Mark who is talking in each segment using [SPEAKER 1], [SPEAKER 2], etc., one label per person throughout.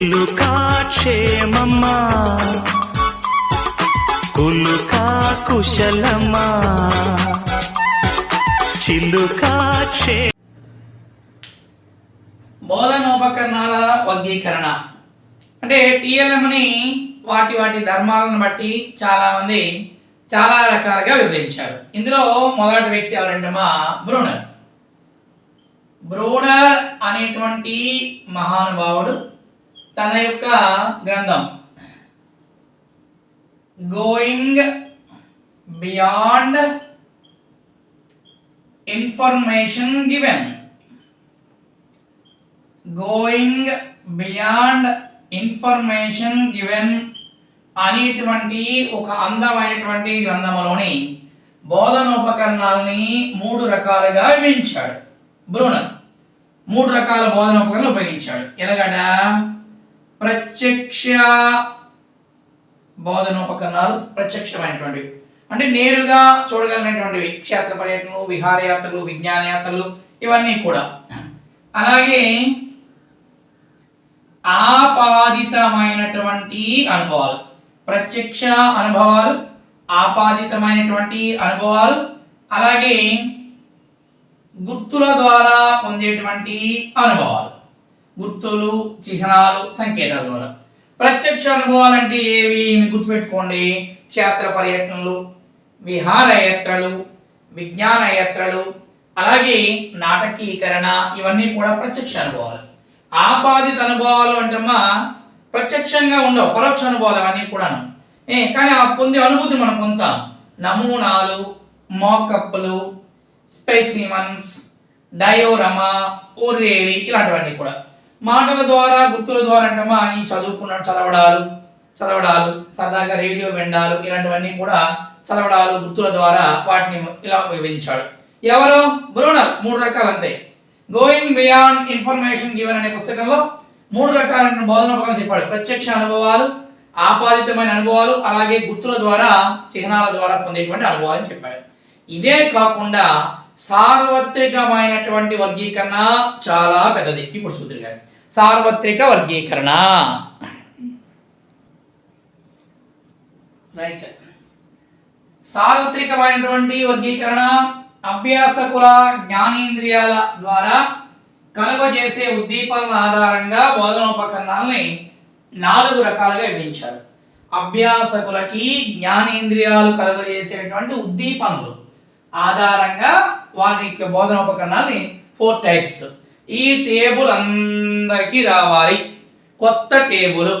[SPEAKER 1] కులుకా క్షేమమ్మా కులుకా కుశలమా చిలుకా క్షే
[SPEAKER 2] బోధనోపకరణాల వర్గీకరణ. అంటే టిఎల్ఎంని వాటి వాటి ధర్మాలను బట్టి చాలామంది చాలా రకాలుగా విభజించారు. ఇందులో మొదటి వ్యక్తి ఎవరంటే మా బ్రూనర్ బ్రూనర్ అనేటువంటి మహానుభావుడు తన యొక్క గ్రంథం. Going beyond information given going beyond information given అనేటువంటి ఒక అందమైనటువంటి గ్రంథములోని బోధనోపకరణాలని మూడు రకాలుగా విభజించాడు. బ్రూనర్ మూడు రకాల బోధనోపకరణలు ఉపయోగించాడు. ఎలాగట? ప్రత్యక్ష బోధనోపకరణాలు ప్రత్యక్షమైనటువంటివి. అంటే నేరుగా చూడగలిగినటువంటివి. క్షేత్ర పర్యటనలు విహారయాత్రలు విజ్ఞానయాత్రలు ఇవన్నీ కూడా. అలాగే ఆపాదితమైనటువంటి అనుభవాలు. ప్రత్యక్ష అనుభవాలు ఆపాదితమైనటువంటి అనుభవాలు అలాగే గుర్తుల ద్వారా పొందేటువంటి అనుభవాలు. గుర్తులు చిహ్నాలు సంకేతాల ద్వారా. ప్రత్యక్ష అనుభవాలు అంటే ఏవి గుర్తుపెట్టుకోండి. క్షేత్ర పర్యటనలు విహారయాత్రలు విజ్ఞానయాత్రలు అలాగే నాటకీకరణ ఇవన్నీ కూడా ప్రత్యక్ష అనుభవాలు. ఆపాదిత అనుభవాలు అంటమ్మా ప్రత్యక్షంగా ఉండవు పరోక్ష అనుభవాలు అవన్నీ కూడాను. ఏ కానీ ఆ పొందే అనుభూతి మనం పొందుతాం. నమూనాలు మోకప్లు స్పెసిమన్స్ డయోరమా ఓర్రేవి ఇలాంటివన్నీ కూడా. మాటల ద్వారా గుర్తుల ద్వారా అంటమా ఈ చదువుకున్న చదవడాలు చదవడాలు సరదాగా రేడియో వినడాలు ఇలాంటివన్నీ కూడా చదవడాలు గుర్తుల ద్వారా వాటిని ఇలా వివరించాడు ఎవరు? బ్రోనర్ మూడు రకాలు అంతే గోయింగ్ బియాండ్ ఇన్ఫర్మేషన్ గివెన్ అనే పుస్తకంలో మూడు రకాలైన బోధనోపకరణం చెప్పాడు. ప్రత్యక్ష అనుభవాలు ఆపాదితమైన అనుభవాలు అలాగే గుర్తుల ద్వారా చిహ్నాల ద్వారా పొందేటువంటి అనుభవాలని చెప్పాడు. ఇదే కాకుండా సార్వత్రికమైనటువంటి వర్గీకరణ చాలా పెద్దది. ఇప్పుడు సూత్రి గారు సార్వత్రిక వర్గీకరణ రైట్ సార్వత్రికమైనటువంటి వర్గీకరణ అభ్యాసకుల జ్ఞానేంద్రియాల ద్వారా కలుగజేసే ఉద్దీపనల ఆధారంగా బోధనోపకరణాలని నాలుగు రకాలుగా విభజించారు అభ్యాసకులకి జ్ఞానేంద్రియాలు కలుగజేసేటువంటి ఉద్దీపనలు ఆధారంగా వారి యొక్క బోధనోపకరణాలని ఫోర్ టైప్స్ ఈ టేబుల్ అందరికీ రావాలి. కొత్త టేబుల్.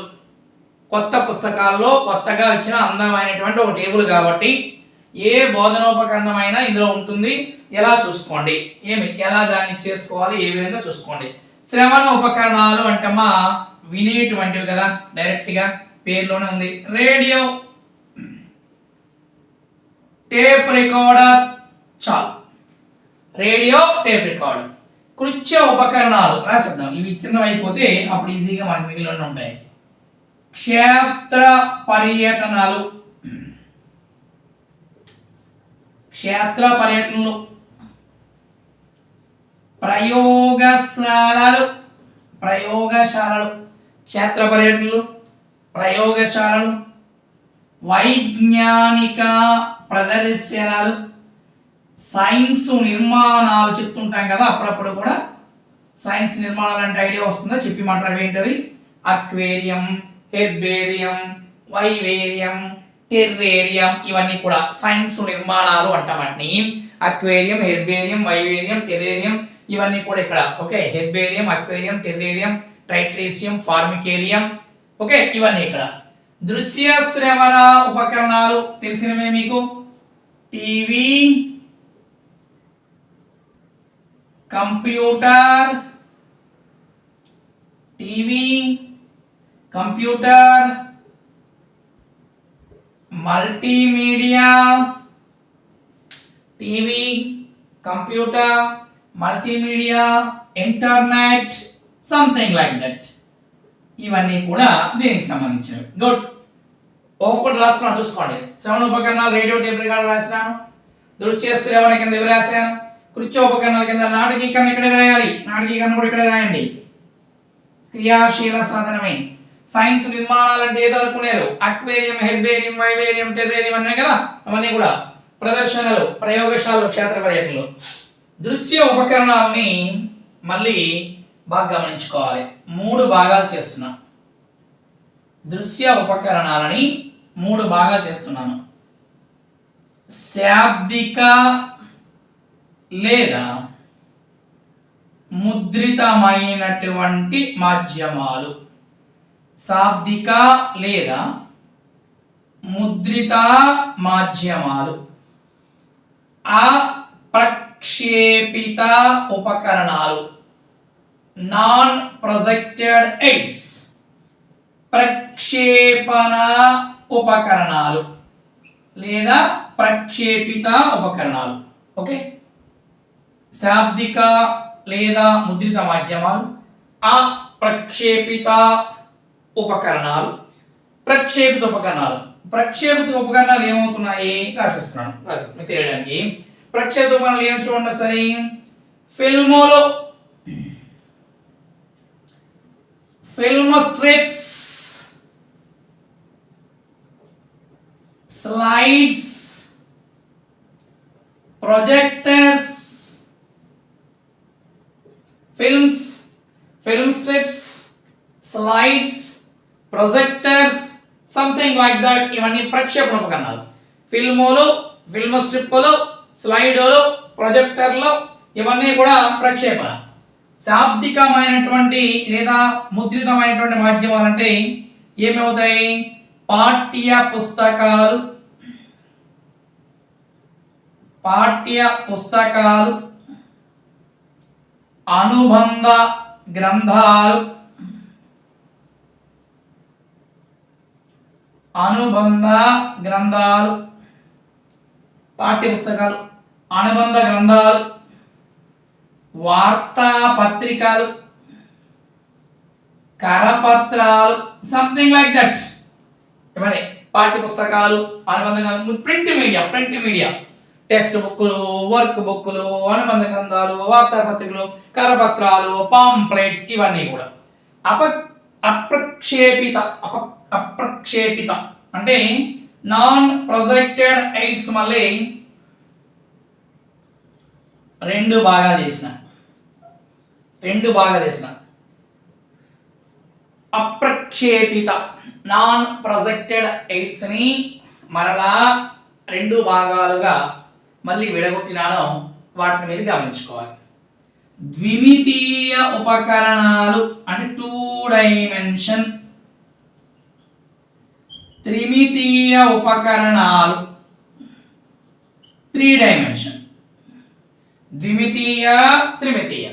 [SPEAKER 2] కొత్త పుస్తకాల్లో కొత్తగా వచ్చిన అందమైనటువంటి ఒక టేబుల్ కాబట్టి ఏ బోధనోపకరణమైనా ఇందులో ఉంటుంది. ఎలా చూసుకోండి? ఏమి? ఎలా దాన్ని చేసుకోవాలి? ఏ విధంగా చూసుకోండి? శ్రవణ ఉపకరణాలు అంటమ్మా వినేటువంటివి కదా డైరెక్ట్గా పేర్లోనే ఉంది. రేడియో. Tape recorder. చాలు. Radio tape recorder. కృత్య ఉపకరణాలు. రాసిద్దాం. ఇవి చిన్నవైపోతే అప్పుడు ఈజీగా మనకి మిగిలిన ఉంటాయి. క్షేత్ర పర్యటనలు. క్షేత్ర పర్యటనలు. ప్రయోగశాలలు. ప్రయోగశాలలు. క్షేత్ర పర్యటనలు. ప్రయోగశాలలు. వైజ్ఞానిక ప్రదర్శనలు. సైన్స్ నిర్మాణాలు చెప్తుంటాం కదా అప్పుడప్పుడు కూడా సైన్స్ నిర్మాణాలు అంటే ఐడియా వస్తుందా? చెప్పి మాట్లాడేవి ఏంటది అక్వేరియం హెర్బేరియం వైవేరియం టెర్రేరియం ఇవన్నీ కూడా సైన్స్ నిర్మాణాలు అంటాం వాటిని. అక్వేరియం హెర్బేరియం వైవేరియం టెర్రేరియం ఇవన్నీ కూడా ఇక్కడ. ఓకే? హెర్బేరియం అక్వేరియం టెర్రేరియం టైట్రేసియం ఫార్మికేరియం. ఓకే? ఇవన్నీ ఇక్కడ. దృశ్య శ్రవణ ఉపకరణాలు తెలిసినవే మీకు? TV computer TV computer multimedia TV computer multimedia internet something like that ఇవన్నీ కూడా దీనికి సంబంధించినవి. గుడ్ ఒక్కొక్కటి రాస్తున్నాను చూసుకోండి. శ్రవణ ఉపకరణాలు రేడియో టేప్ రికార్డర్ రాసినాను దృశ్య శ్రవణ కింద ఎవరు రాశాను కృత్య ఉపకరణాల కింద నాటకీకరణ ఇక్కడే రాయాలి. నాటకీకరణ కూడా ఇక్కడే రాయండి. క్రియాశీల సాధనమే. సైన్స్ నిర్మాణాలు అంటే ఏదో అనుకునేరు. అక్వేరియం హెర్బేరియం వైవేరియం టెరేరియం అన్నాయి కదా? అవన్నీ కూడా ప్రదర్శనలు ప్రయోగశాలలు క్షేత్ర పర్యటనలు. దృశ్య ఉపకరణాలని మళ్ళీ బాగా గమనించుకోవాలి. మూడు భాగాలు చేస్తున్నా. దృశ్య ఉపకరణాలని మూడు భాగాలు చేస్తున్నాను. శాబ్దిక లేదా ముద్రితమైనటువంటి మాధ్యమాలు. శాబ్దిక లేదా ముద్రిత మాధ్యమాలు. అప్రక్షేపిత ఉపకరణాలు. Non projected AIDS. ప్రక్షేపణ ఉపకరణాలు. లేదా ప్రక్షేపిత ఉపకరణాలు. ఓకే? శాబ్దిక లేదా ముద్రిత మాధ్యమాలు అప్రక్షేపిత ఉపకరణాలు. ప్రక్షేపిత ఉపకరణాలు. ప్రక్షేపిత ఉపకరణాలు ఏమవుతున్నాయి? రాసిస్తున్నాను. రాసిస్తున్నాను. తెలియడానికి. ప్రక్షేపిత ఉపకరణాలు ఏమి చూడండి ఒకసారి. ఫిల్మోలో. Film strips slides. Project films film strips slides projectors something like that ఇవన్నీ ప్రక్షేపణ ఉపకరణాలు. ఫిల్ములు ఫిల్మ్ స్ట్రిప్పులు స్లైడులు ప్రొజెక్టర్లు ఇవన్నీ కూడా ప్రక్షేపణ. శాబ్దికమైనటువంటి లేదా ముద్రితమైనటువంటి మాధ్యమాలు అంటే ఏమవుతాయి? పాఠ్య పుస్తకాలు పాఠ్య పుస్తకాలు అనుబంధ గ్రంథాలు. అనుబంధ గ్రంథాలు పాఠ్య పుస్తకాలు అనుబంధ గ్రంథాలు వార్తాపత్రికలు కరపత్రాలు సంథింగ్ లైక్ దట్ ఇవన్నీ పాఠ్య పుస్తకాలు అనుబంధ print media print media. Text బుక్కులు వర్క్ బుక్కులు అనుబంధ గ్రంథాలు వార్తాపత్రికలు కరపత్రాలు పాంప్లెట్స్ ఇవన్నీ కూడా. అప అప్రక్షేపిత అప అప్రక్షేపిత. అంటే నాన్ ప్రొజెక్టెడ్ ఎయిడ్స్ మళ్ళీ రెండు భాగాలు చేసిన. రెండు భాగాలు చేసిన. అప్రక్షేపిత నాన్ ప్రొజెక్టెడ్ ఎయిడ్స్ని మరలా రెండు భాగాలుగా మళ్ళీ విడగొట్టినానో వాటిని మీరు గమనించుకోవాలి. ద్విమితీయ ఉపకరణాలు అంటే టూ డైమెన్షన్ త్రిమితీయ ఉపకరణాలు. త్రీ డైమెన్షన్ ద్విమితీయ త్రిమితీయ.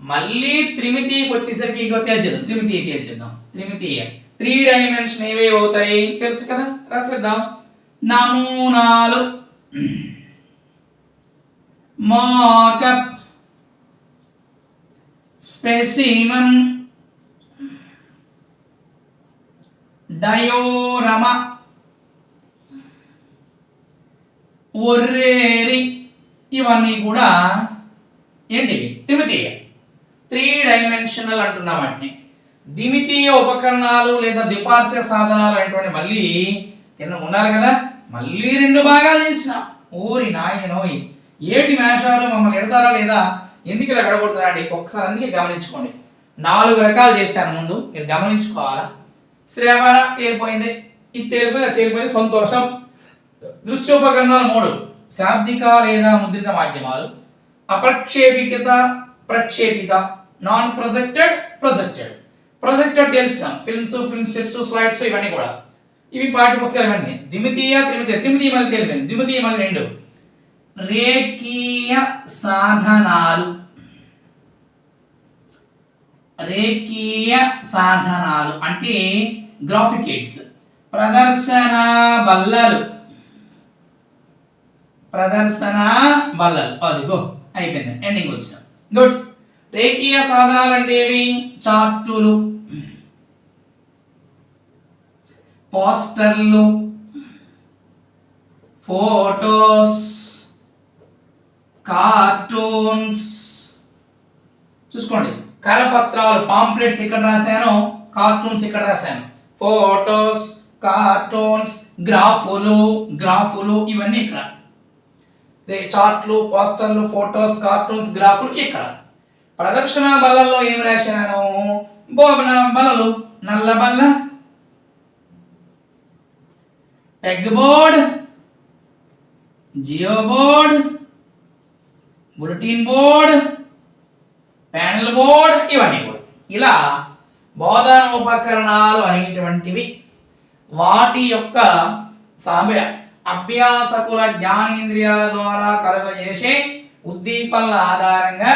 [SPEAKER 2] మళ్ళీ త్రిమితీయకి వచ్చేసరికి ఇగో తేల్చేద్దాం త్రిమితీయ తేల్చేద్దాం త్రిమితీయ. త్రీ డైమెన్షన్ ఏవేవి అవుతాయి? తెలుసు కదా? రాసేద్దాం. నమూనాలు. మాకప్ స్పెసిమన్ దయోరమ ఒర్రేరి ఇవన్నీ కూడా ఏంటివి త్రిమితీయ త్రీ డైమెన్షనల్ అంటున్నాం వాటిని ద్విమితీయ ఉపకరణాలు లేదా ద్విపార్శ్వ సాధనాలు అనేటువంటి మళ్ళీ కింద ఉండాలి కదా మళ్ళీ రెండు భాగాలు చేసిన ఓరి నాయనోయ్ ఏటి మేషాలు మమ్మల్ని ఎడతారా లేదా ఎందుకు ఇలా విడగొడుతున్నారండి ఒక్కసారి అందుకే గమనించుకోండి నాలుగు రకాలు చేశాను ముందు మీరు గమనించుకోవాలా శ్రావణ తేలిపోయింది. ఇది తేలిపోయింది తేలిపోయింది. సంతోషం. దృశ్యోపకరణాలు మూడు. శాబ్దిక లేదా ముద్రిత మాధ్యమాలు. అప్రక్షేపికత ప్రక్షేపిత. నాన్ ప్రొజెక్టెడ్ ప్రొజెక్టెడ్ ప్రొజెక్టెడ్ తెలుసాం ఫిల్మ్స్ ఫిల్మ్ స్టెప్స్ స్లైడ్స్ ఇవన్నీ కూడా. ఇవి పాఠ్య పుస్తకాలు ఇవన్నీ. ద్విమితీయ త్రిమితీయ. త్రిమితీయ మళ్ళీ తెలిపింది ద్విమితీయ మళ్ళీ రెండు. రేఖీయ సాధనాలు. రేఖీయ సాధనాలు అంటే గ్రాఫిక్ ప్రదర్శన బల్లలు. ప్రదర్శన బల్లలు. అదిగో అయిపోయింది. ఎండింగ్ క్వశ్చన్ గుడ్ రేఖీయ సాధనాలు అంటే ఏవి? చార్టులు. పోస్టర్లు. ఫోటోస్. కార్టూన్స్. చూసుకోండి. కరపత్రాలు పాంప్లెట్స్ ఇక్కడ రాశాను కార్టూన్స్ ఇక్కడ రాశాను. ఫోటోస్ కార్టూన్స్ గ్రాఫులు గ్రాఫులు ఇవన్నీ ఇక్కడ. రే- చార్ట్లు పోస్టర్లు ఫోటోస్ కార్టూన్స్ గ్రాఫులు ఇక్కడ. ప్రదక్షిణ బల్లల్లో ఏం రాశాను? బోబన బల్లలు నల్ల బల్ల. Peg board geo board bulletin board panel board ఇవన్నీ కూడా. ఇలా బోధన ఉపకరణాలు అనేటువంటివి వాటి యొక్క సమయ అభ్యాసకుల జ్ఞానేంద్రియాల ద్వారా కలుగజేసే ఉద్దీపనల ఆధారంగా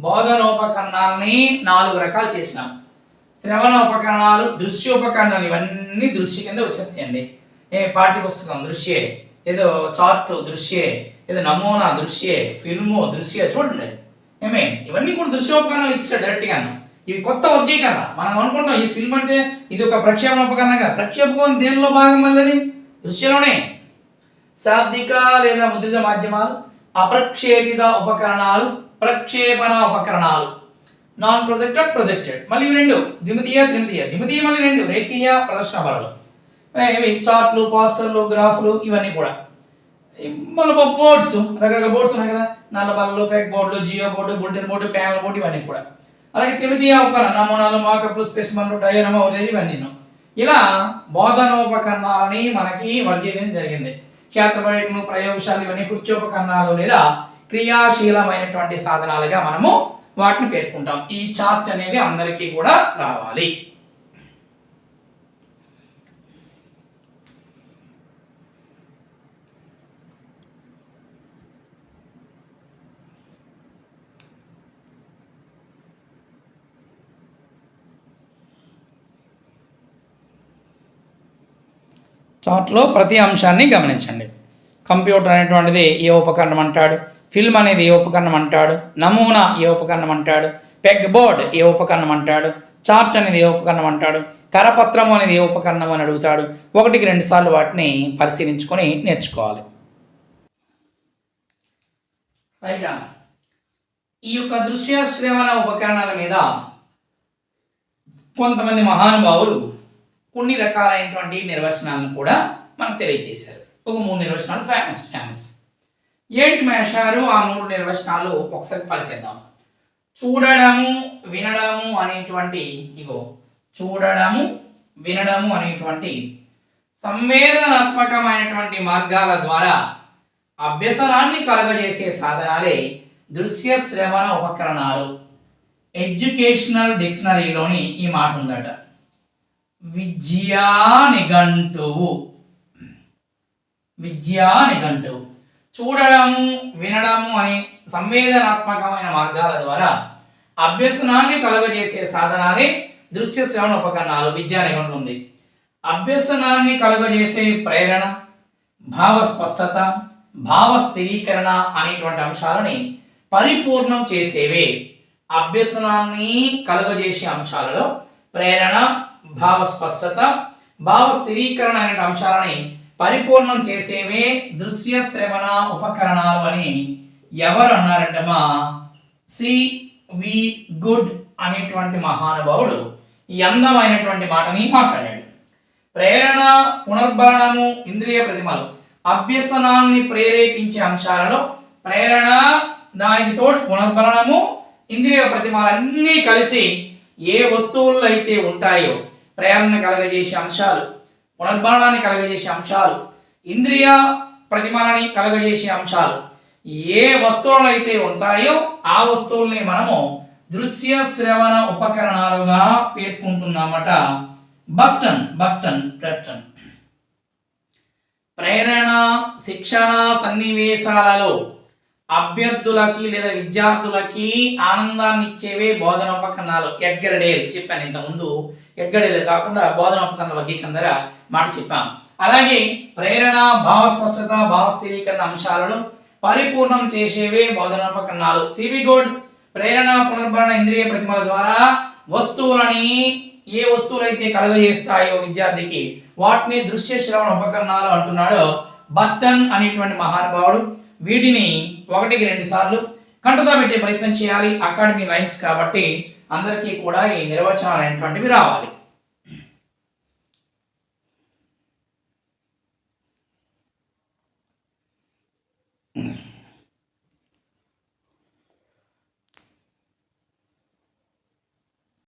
[SPEAKER 2] బోధనోపకరణాలని నాలుగు రకాలు చేసినాం. శ్రవణ ఉపకరణాలు దృశ్య ఉపకరణాలు ఇవన్నీ దృశ్య కింద వచ్చేస్తాయండి. ఏ పాఠ్య పుస్తకం దృశ్యే ఏదో చార్ట్ దృశ్యే ఏదో నమూనా దృశ్యే ఫిల్ము దృశ్య చూడండి. ఏమే ఇవన్నీ కూడా దృశ్యోపకరణాలు ఇచ్చాడు డైరెక్ట్గాను ఇవి కొత్త వర్గీకరణ. మనం అనుకుంటాం ఈ ఫిల్మ్ అంటే ఇది ఒక ప్రక్షేపణ ఉపకరణం కదా. ప్రక్షేపకం దేనిలో భాగం మళ్ళీ దృశ్యలోనే. శాబ్దిక లేదా ముద్రిత మాధ్యమాలు అప్రక్షేపిత ఉపకరణాలు ప్రక్షేపణ ఉపకరణాలు. నాన్ ప్రొజెక్టెడ్ ప్రొజెక్టెడ్ మళ్ళీ రెండు. ద్విమతీయ త్రిమితీయ. ద్విమతీయ మళ్ళీ రెండు. రేఖీయ ప్రదర్శన బలలు ఇవి చార్ట్లు పాస్టర్లు గ్రాఫ్లు ఇవన్నీ కూడా. మన బోర్డ్స్ రకరకాల బోర్డ్స్ ఉన్నాయి కదా. నల్ల బల్లలు పెక్ బోర్డులు geo board bulletin board panel board ఇవన్నీ కూడా. అలాగే త్రిమితీయ ఉపకరణ నమూనాలు మాకప్లు స్పెసిమన్లు డయోనమా ఇవన్నీ ఇలా బోధనోపకరణాలని మనకి వర్గీకరణ జరిగింది. క్షేత్ర పర్యటనలు ప్రయోగశాలలు ఇవన్నీ కృత్యోపకరణాలు లేదా క్రియాశీలమైనటువంటి సాధనాలుగా మనము వాటిని పేర్కొంటాం. ఈ చార్ట్ అనేది అందరికీ కూడా రావాలి. చార్ట్లో ప్రతి అంశాన్ని గమనించండి. కంప్యూటర్ అనేటువంటిది ఏ ఉపకరణం అంటాడు? ఫిల్మ్ అనేది ఏ ఉపకరణం అంటాడు? నమూనా ఏ ఉపకరణం అంటాడు? పెగ్ బోర్డ్ ఏ ఉపకరణం అంటాడు? చార్ట్ అనేది ఏ ఉపకరణం అంటాడు? కరపత్రం అనేది ఏ ఉపకరణం అని అడుగుతాడు? ఒకటికి రెండుసార్లు వాటిని పరిశీలించుకొని నేర్చుకోవాలి. రైటా ఈ యొక్క దృశ్య శ్రవణ ఉపకరణాల మీద కొంతమంది మహానుభావులు కొన్ని రకాలైనటువంటి నిర్వచనాలను కూడా మనకు తెలియజేశారు. ఒక మూడు నిర్వచనాలు ఫేమస్ ఫేమస్ ఏంటి మేషారు ఆ మూడు నిర్వచనాలు ఒకసారి పలికిద్దాం చూడడము వినడము అనేటువంటి ఇగో చూడడము వినడము అనేటువంటి సంవేదనాత్మకమైనటువంటి మార్గాల ద్వారా అభ్యసనాన్ని కలగజేసే సాధనాలే దృశ్య శ్రవణ ఉపకరణాలు. ఎడ్యుకేషనల్ డిక్షనరీలోని ఈ మాట ఉందట. విద్యా నిఘంటువు విద్యా నిఘంటువు చూడడము వినడము అనే సంవేదనాత్మకమైన మార్గాల ద్వారా అభ్యసనాన్ని కలుగజేసే సాధనాలే దృశ్య శ్రవణ ఉపకరణాలు విద్యా నిఘంటు ఉంది అభ్యసనాన్ని కలుగజేసే ప్రేరణ భావ స్పష్టత భావ స్థిరీకరణ అనేటువంటి అంశాలని పరిపూర్ణం చేసేవే. అభ్యసనాన్ని కలుగజేసే అంశాలలో ప్రేరణ భావ స్పష్టత భావ స్థిరీకరణ అనే అంశాలని పరిపూర్ణం చేసేవే దృశ్య శ్రవణ ఉపకరణాలు అని ఎవరు అన్నారంటే మా సి. వి. గుడ్ అనేటువంటి మహానుభావుడు ఈ అందమైనటువంటి మాటని మాట్లాడాడు. ప్రేరణ పునర్భరణము ఇంద్రియ ప్రతిమలు అభ్యసనాన్ని ప్రేరేపించే అంశాలలో ప్రేరణ దానికి తోడు పునర్భరణము ఇంద్రియ ప్రతిమలన్నీ కలిసి ఏ వస్తువుల్లో అయితే ఉంటాయో ప్రేరణ కలగజేసే అంశాలు పునర్భరణాన్ని కలగజేసే అంశాలు ఇంద్రియ ప్రతిమలని కలగజేసే అంశాలు. ఏ వస్తువులు అయితే ఉంటాయో ఆ వస్తువుల్ని మనము దృశ్య శ్రవణ ఉపకరణాలుగా పేర్కొంటున్నామట. బట్టన్ బట్టన్ బట్టన్ ప్రేరణ శిక్షణ సన్నివేశాలలో అభ్యర్థులకి లేదా విద్యార్థులకి ఆనందాన్ని ఇచ్చేవే బోధన ఉపకరణాలు. ఎడ్గరడేల్ చెప్పాను ఇంతకుముందు. ఎడ్గడేల్ కాకుండా బోధన ఉపకరణాల వర్గీకరణ మాట చెప్పాం. అలాగే ప్రేరణ భావ స్పష్టత అంశాలను పరిపూర్ణం చేసేవే బోధనోపకరణాలు. సివి గుడ్ ప్రేరణ పునర్భరణ ఇంద్రియ ప్రతిమల ద్వారా వస్తువులని ఏ వస్తువులైతే కలగజేస్తాయో విద్యార్థికి వాటిని దృశ్య శ్రవణ ఉపకరణాలు అంటున్నాడో బట్టన్ అనేటువంటి మహానుభావుడు. వీటిని ఒకటికి రెండు సార్లు కంటతో పెట్టే ప్రయత్నం చేయాలి. అకాడమీ లైన్స్ కాబట్టి అందరికీ కూడా ఈ నిర్వచనాలు అనేటువంటివి రావాలి.